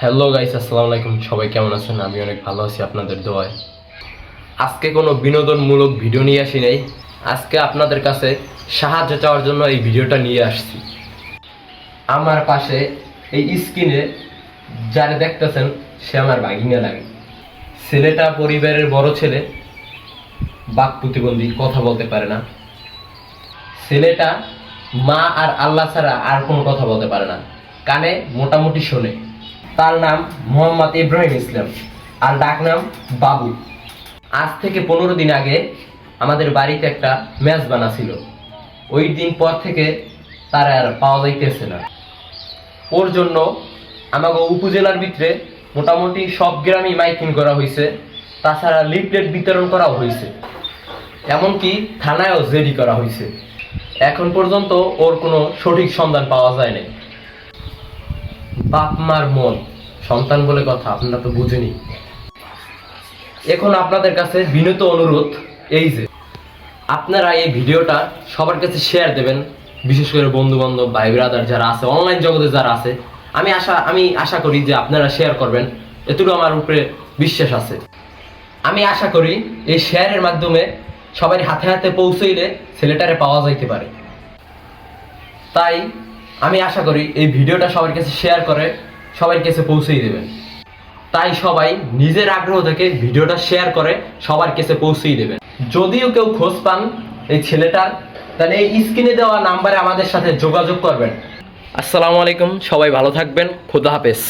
Hello guys আসসালামু আলাইকুম। সবাই কেমন আছেন? আমি অনেক ভালো আছি আপনাদের দোয়ায়। আজকে কোনো বিনোদনমূলক ভিডিও নিয়ে আসি নাই। আজকে আপনাদের কাছে সাহায্য চাওয়ার জন্য এই ভিডিওটা নিয়ে আসছি। আমার পাশে এই স্ক্রিনে যারা দেখতেছেন, সে আমার ভাগিনা লাগে। ছেলেটা পরিবারের বড় ছেলে, বাক প্রতিবন্ধী, কথা বলতে পারে না। ছেলেটা মা আর আল্লাহ ছাড়া আর কোনো কথা বলতে পারে না। কানে মোটামুটি শোনে। তার নাম মোহাম্মদ ইব্রাহিম ইসলাম আর ডাক নাম বাবু আজ থেকে পনেরো দিন আগে আমাদের বাড়িতে একটা ম্যাচ বানা ছিল ওই দিন পর থেকে তার আর পাওয়া যাইতেছে না। ওর জন্য আমাকে উপজেলার ভিতরে মোটামুটি সব গ্রামই মাইকিং করা হয়েছে তাছাড়া লিফলেট বিতরণ করাও হয়েছে এমনকি থানায়ও জেডি করা হয়েছে এখন পর্যন্ত ওর কোনো সঠিক সন্ধান পাওয়া যায় নাই। বাপ মার মন। সন্তান বলে কথা, আপনারা তো বুঝেনি এখন আপনাদের কাছে বিনীত অনুরোধ এই যে, আপনারা এই ভিডিওটা সবার কাছে শেয়ার দেবেন, বিশেষ করে বন্ধু বান্ধব ভাই ব্রাদার যারা আছে অনলাইন জগতে যারা আছে। আমি আশা আমি আশা করি যে আপনারা শেয়ার করবেন এটুকু আমার উপরে বিশ্বাস আছে। আমি আশা করি এই শেয়ারের মাধ্যমে সবাই হাতে হাতে পৌঁছইলে ছেলেটারে পাওয়া যাইতে পারে। তাই আমি আশা করি এই ভিডিওটা সবার কাছে শেয়ার করে সবার কাছে পৌঁছেই দেবেন। তাই সবাই নিজের আগ্রহ থেকে ভিডিওটা শেয়ার করে সবার কাছে পৌঁছেই দেবেন। যদিও কেউ খোঁজ পান এই ছেলেটার, তাহলে এই স্ক্রিনে দেওয়া নাম্বারে আমাদের সাথে যোগাযোগ করবেন। আসসালামু আলাইকুম, সবাই ভালো থাকবেন, খোদা হাফেজ।